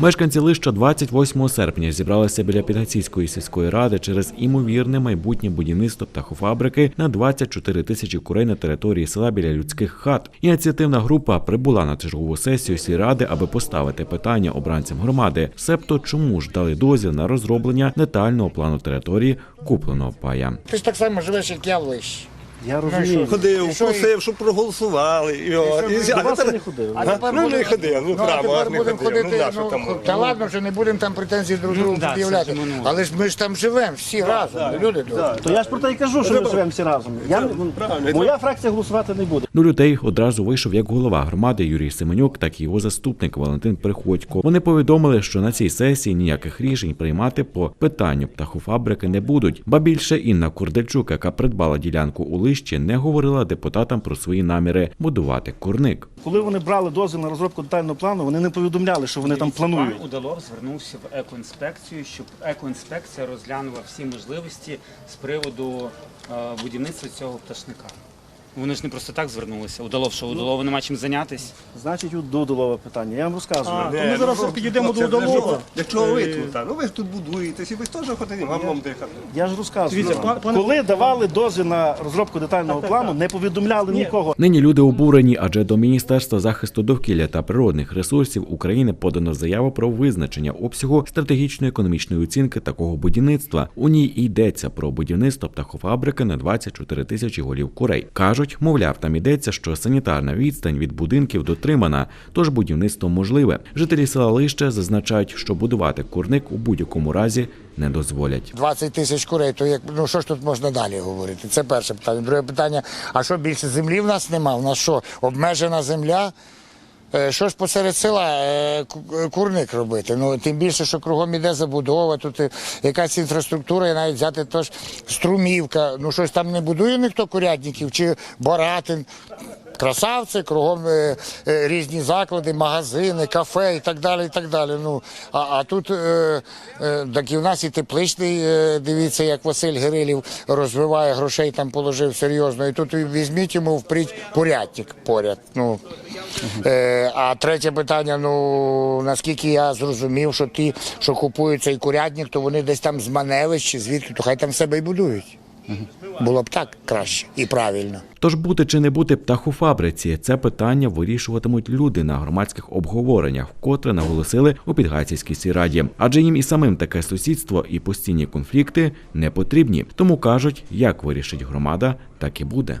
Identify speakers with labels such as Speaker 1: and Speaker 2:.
Speaker 1: Мешканці лища 28 серпня зібралися біля Підгаційської сільської ради через імовірне майбутнє будівництво птахофабрики на 24 тисячі курей на території села біля людських хат. Ініціативна група прибула на чергову сесію сільради, аби поставити питання обранцям громади. Себто, чому ж дали дозвіл на розроблення детального плану території купленого пая.
Speaker 2: Ти ж так само живеш, як я в.
Speaker 3: Я розумію.
Speaker 4: Ходив,
Speaker 2: що,
Speaker 4: просив, щоб проголосували. І, от, і,
Speaker 2: що,
Speaker 4: а
Speaker 3: До вас я
Speaker 4: тепер-
Speaker 3: не ходив.
Speaker 2: А тепер
Speaker 4: Ну,
Speaker 2: будемо-
Speaker 4: не ходив, ну,
Speaker 2: а
Speaker 4: право,
Speaker 2: тепер
Speaker 4: не
Speaker 2: будемо
Speaker 4: ходив.
Speaker 2: ходити.
Speaker 4: Ну, да,
Speaker 2: Ну,
Speaker 4: там,
Speaker 2: та
Speaker 4: ну.
Speaker 2: ладно, вже не будемо там претензій друг другу
Speaker 5: да, це
Speaker 2: пред'являти.
Speaker 5: вже минуло.
Speaker 2: Але ж ми ж там живемо всі разом, люди добрі.
Speaker 3: То я ж про те і кажу, що ми живемо всі разом. Я,
Speaker 4: правильно.
Speaker 3: моя фракція голосувати не буде.
Speaker 1: До людей одразу вийшов як голова громади Юрій Семенюк, так і його заступник Валентин Приходько. Вони повідомили, що на цій сесії ніяких рішень приймати по питанню птахофабрики не будуть. Ба більше Інна Курдельчук, яка придбала ділянку у лищі, не говорила депутатам про свої наміри будувати курник.
Speaker 3: Коли вони брали дозвіл на розробку детального плану, вони не повідомляли, що вони там планують.
Speaker 5: Пан Удалов звернувся в екоінспекцію, щоб екоінспекція розглянула всі можливості з приводу е, будівництва цього пташника. Вони ж не просто так звернулися. Удалов, що Удалову нема чим зайнятися.
Speaker 3: Значить, у Дудолове питання. Я вам розказую.
Speaker 4: Не,
Speaker 3: То ми зараз
Speaker 4: ну,
Speaker 3: підійдемо до Удалова.
Speaker 4: чого- Для чого ви тут? а? Ну ви ж тут будуєтесь, і ви ж теж ходите гамом дихати.
Speaker 3: Я ж розказую. Коли давали дозвіл на розробку детального плану, не повідомляли нікого.
Speaker 1: Нині люди обурені, адже до Міністерства захисту довкілля та природних ресурсів України подано заяву про визначення обсягу стратегічної економічної оцінки такого будівництва. У ній йдеться про будівництво птахофабрики на 24 тисячі голів курей. кажуть, мовляв, там йдеться, що санітарна відстань від будинків дотримана, тож будівництво можливе. Жителі села Лище зазначають, що будувати курник у будь-якому разі не дозволять.
Speaker 2: 20 тисяч курей, то як ну що ж тут можна далі говорити? Це перше питання. Друге питання: а що більше землі в нас нема? У нас що, обмежена земля? Е, Що ж посеред села е, ку- курник робити? Ну тим більше, що кругом іде забудова, тут е, якась інфраструктура, і навіть взяти тож струмівка. Ну щось там не будує ніхто курятників чи Боратин. Красавці, кругом е, е, різні заклади, магазини, кафе і так далі. і так далі. Ну, а, а тут е, е, так і в нас і тепличний, е, дивіться, як Василь Гирилів розвиває грошей, там положив серйозно. І тут візьміть йому впріть курятник поряд. Ну, е, а третє питання: ну наскільки я зрозумів, що ті, що купують цей курятник, то вони десь там з Маневищ чи звідки, то хай там себе і будують. Було б так краще і правильно.
Speaker 1: Тож бути чи не бути птахофабриці це питання вирішуватимуть люди на громадських обговореннях, вкотре наголосили у Підгайцівській сільраді. Адже їм і самим таке сусідство і постійні конфлікти не потрібні. Тому кажуть, як вирішить громада, так і буде.